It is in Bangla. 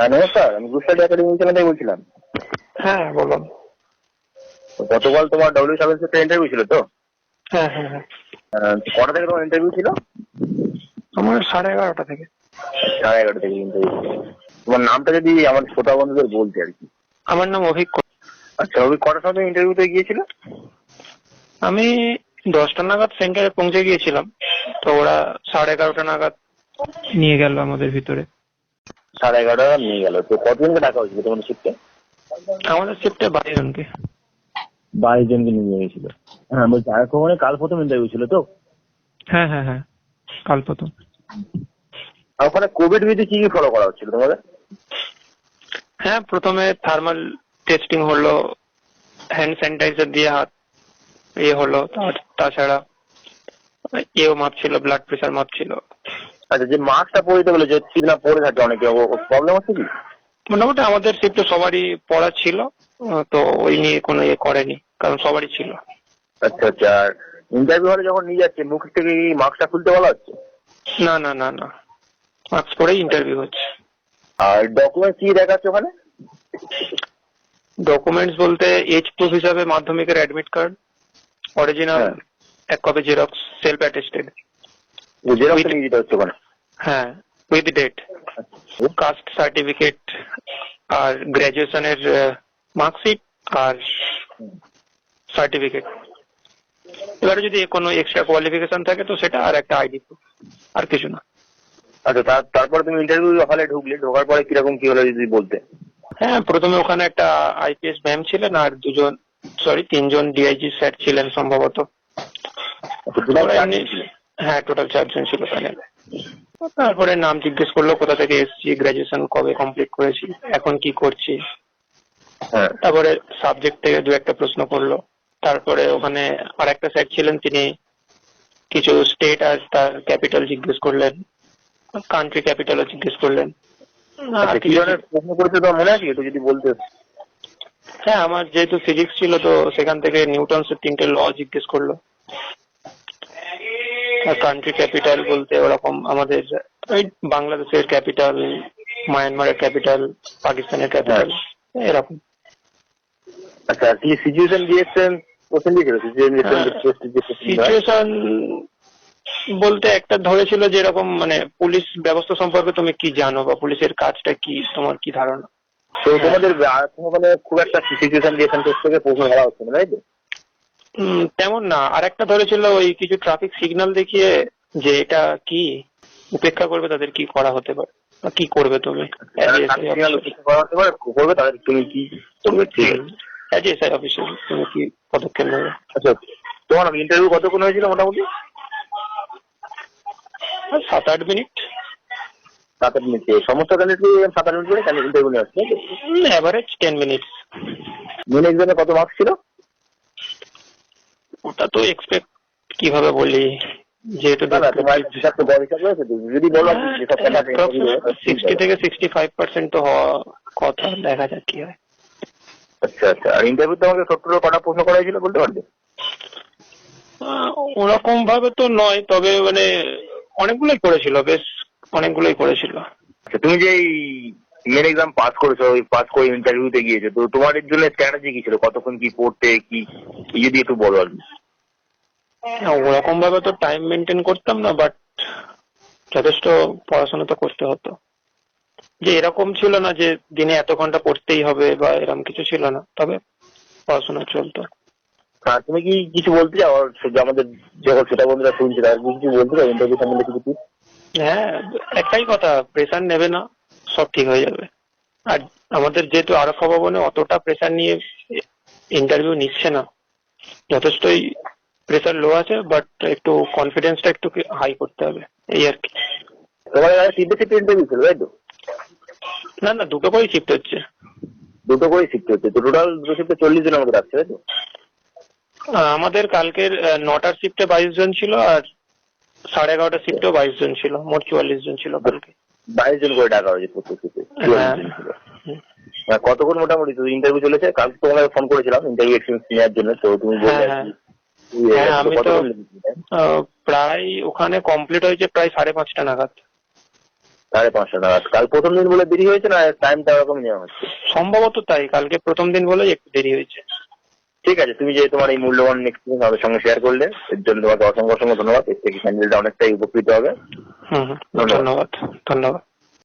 হ্যাঁ নমস্কার আমি গুস্তাড একাডেমি থেকে বলছিলাম। হ্যাঁ বলুন। গতকাল তোমার ডব্লিউ সেভেন একটা ইন্টারভিউ ছিল তো? হ্যাঁ হ্যাঁ হ্যাঁ। আহ, কটা থেকে তোমার ইন্টারভিউ ছিল? আমার সাড়ে এগারোটা থেকে। সাড়ে এগারোটা থেকে ইন্টারভিউ তোমার নামটা যদি আমার শ্রোতা বন্ধুদের বলতে আর কি। আমার নাম অভিক আচ্ছা ওই কটার সময় ইন্টারভিউতে গিয়েছিল? আমি দশটা নাগাদ সেন্টারে পৌঁছে গিয়েছিলাম। তো ওরা সাড়ে এগারোটা নাগাদ নিয়ে গেল আমাদের ভিতরে। সাড়ে এগারোটা নিয়ে গেল। তো কতজনকে ডাকা হয়েছিল তোমার শিফটে আমাদের শিফটে বাইশ জনকে। বাইশ জনকে নিয়ে গেছিল হ্যাঁ বলছি আর খবরে কাল প্রথম ইন্টারভিউ ছিল তো? হ্যাঁ হ্যাঁ হ্যাঁ কাল প্রথম। আর ওখানে কোভিড বিধি কি কি ফলো করা হচ্ছিল তোমাদের? হ্যাঁ প্রথমে থার্মাল টেস্টিং হলো হ্যান্ড স্যানিটাইজার দিয়ে হাত ইয়ে হলো তাছাড়া এও মাপছিল ব্লাড প্রেশার মাপছিল আচ্ছা যে মাস্কটা পরিতে বলে যে ঠিক না পরে থাকে অনেকে প্রবলেম হচ্ছে কি? মোটামুটি আমাদের শিফটে সবারই পড়া ছিল তো ওই নিয়ে কোনো ইয়ে করেনি কারণ সবারই ছিল। আচ্ছা আচ্ছা আর ইন্টারভিউ হলে যখন নিয়ে যাচ্ছে মুখ থেকে কি মাস্কটা খুলতে বলা হচ্ছে? না না না না। মাস্ক পরেই ইন্টারভিউ হচ্ছে। আর ডকুমেন্ট কি দেখাচ্ছে ওখানে? ডকুমেন্টস বলতে এজ প্রুফ হিসাবে মাধ্যমিকের অ্যাডমিট কার্ড অরিজিনাল। এক copy xerox self attested xerox নিয়ে যেতে হচ্ছে ওখানে? হ্যাঁ উইথ ডেট কাস্ট সার্টিফিকেট আর গ্র্যাজুয়েশনের মার্কশিট আর সার্টিফিকেট এবারে যদি কোনো এক্সট্রা কোয়ালিফিকেশন থাকে তো সেটা আর একটা আইডি প্রুফ আর কিছু না। আচ্ছা তার তারপরে তুমি ইন্টারভিউ হলে ঢুকলে ঢোকার পরে কীরকম কি হলো যদি বলতে? হ্যাঁ প্রথমে ওখানে একটা আইপিএস ম্যাম ছিলেন আর দুজন সরি তিনজন ডিআইজি স্যার ছিলেন সম্ভবত। আচ্ছা। হ্যাঁ টোটাল চারজন ছিল প্যানেলে তারপরে নাম জিজ্ঞেস করল কোথা থেকে এসেছি গ্রাজুয়েশন কবে কমপ্লিট করেছি এখন কি করছি। হ্যাঁ। তারপরে সাবজেক্ট থেকে দু একটা প্রশ্ন করল। তারপরে ওখানে আর একটা স্যার ছিলেন তিনি কিছু স্টেট আর তার ক্যাপিটাল জিজ্ঞেস করলেন কান্ট্রি ক্যাপিটালও জিজ্ঞেস করলেন। আর আচ্ছা, কি কিছু- ধরনের প্রশ্ন করেছে তোমার মনে আছে? একটু যদি বলতে হ্যাঁ আমার যেহেতু ফিজিক্স ছিল তো সেখান থেকে নিউটনসের তিনটে ল জিজ্ঞেস করল। কান্ট্রি ক্যাপিটাল বলতে ওরকম আমাদের ওই বাংলাদেশের ক্যাপিটাল মায়ানমারের ক্যাপিটাল পাকিস্তানের ক্যাপিটাল এরকম। আচ্ছা কি সিচুয়েশন দিয়েছেন হ্যাঁ। সিচুয়েশন সিচুয়েশন বলতে একটা ধরেছিল যে এরকম মানে পুলিশ ব্যবস্থা সম্পর্কে তুমি কি জানো বা পুলিশের কাজটা কি তোমার কি ধারণা? তো তোমাদের ওখানে খুব একটা সিচুয়েশন দিয়েছেন টেস্ট থেকে প্রশ্ন ধরা হচ্ছে না তাই তো? তেমন না। আর একটা ধরেছিল ওই কিছু ট্রাফিক সিগন্যাল দেখিয়ে যে এটা কি উপেক্ষা করবে তাদের কি করা হতে পারে? কি করবে তুমি? পারে, করবে তাদের তুমি কি আছে অ্যাজ এসআই অফিসার তুমি কি পদক্ষেপ নেবে? আচ্ছা তোমার ইন্টারভিউ কতক্ষণ হয়েছিল মোটামুটি? আর সাত আট মিনিট। সাত আট মিনিট সমস্ত ক্যান্ডিডেট সাত আট মিনিট করে ইন্টারভিউ আসছে অ্যাভারেজ টেন মিনিট মেন এক্সামে কত মার্কস ছিল? ওটা তো এক্সপেক্ট কীভাবে বলি? যেহেতু। যদি বলো সিক্সটি থেকে সিক্সটি ফাইভ পার্সেন্ট তো হওয়া কথা দেখা যাক কি হয়। আচ্ছা আচ্ছা আর সত্তর কটা প্রশ্ন করা হয়েছিল বলতে পারবে ওরকম ভাবে তো নয় তবে মানে অনেকগুলোই করেছিল বেশ অনেকগুলোই করেছিল। আচ্ছা তুমি যে এই মেন এক্সাম পাস করেছ পাস করে ইন্টারভিউতে গিয়েছো তো তোমার এর জন্য স্ট্র্যাটেজি কি ছিল? কতক্ষণ কি পড়তে কি যদি একটু বলো আর কি। ওরকম ভাবে তো টাইম মেনটেন করতাম না বাট যথেষ্ট পড়াশোনা তো করতে হতো। যে এরকম ছিল না যে দিনে এত ঘণ্টা পড়তেই হবে বা এরকম কিছু ছিল না তবে পড়াশোনা চলতো। আর তুমি কি কিছু বলতে চাও? যে আমাদের যখন সেটা বন্ধুরা শুনছে তারা কিছু বলতে চাও? ইন্টারভিউ সম্বন্ধে কিছু হ্যাঁ একটাই কথা প্রেশার নেবে না। সব ঠিক হয়ে যাবে। আর আমাদের যেহেতু আরক্ষা ভবনে অতটা প্রেসার নিয়ে ইন্টারভিউ নিচ্ছে না। যথেষ্টই প্রেসার লো আছে বাট একটু কনফিডেন্সটা একটু হাই করতে হবে এই আর কি। না না দুটো করেই শিফট হচ্ছে। দুটো করেই শিফট হচ্ছে তো টোটাল দুটো শিফটে চল্লিশ জনের মতো রাখছে তাই তো? আমাদের কালকের নটার শিফটে বাইশ জন ছিল আর সাড়ে এগারোটার শিফটেও বাইশ জন ছিল মোট চুয়াল্লিশ জন ছিল কালকে। বাইশ জন করে ডাকা হয়েছে প্রত্যেক শিফটে হ্যাঁ। হুম। কতক্ষণ মোটামুটি? তো ইন্টারভিউ চলেছে। কাল তোমাকে ফোন করেছিলাম ইন্টারভিউ এক্সপিরিয়েন্স নেওয়ার জন্য। তো তুমি বললে হ্যাঁ, হ্যাঁ, ইয়ে, আমি তো- প্রায় ওখানে কমপ্লিট হয়েছে প্রায় সাড়ে পাঁচটা নাগাদ। সাড়ে পাঁচটা নাগাদ। কাল প্রথম দিন বলে দেরি হয়েছে না? টাইমটা ওরকম নেওয়া হচ্ছে? সম্ভবত তাই। কালকে প্রথম দিন বলে একটু দেরি হয়েছে। ঠিক আছে, তুমি যে তোমার এই মূল্যবান এক্সপিরিয়েন্স আমাদের সঙ্গে শেয়ার করলে, এর জন্য তোমাকে অসংখ্য অসংখ্য ধন্যবাদ। এর থেকে স্যান্ডেলটা অনেকটাই উপকৃত হবে। ধন্যবাদ। ধন্যবাদ।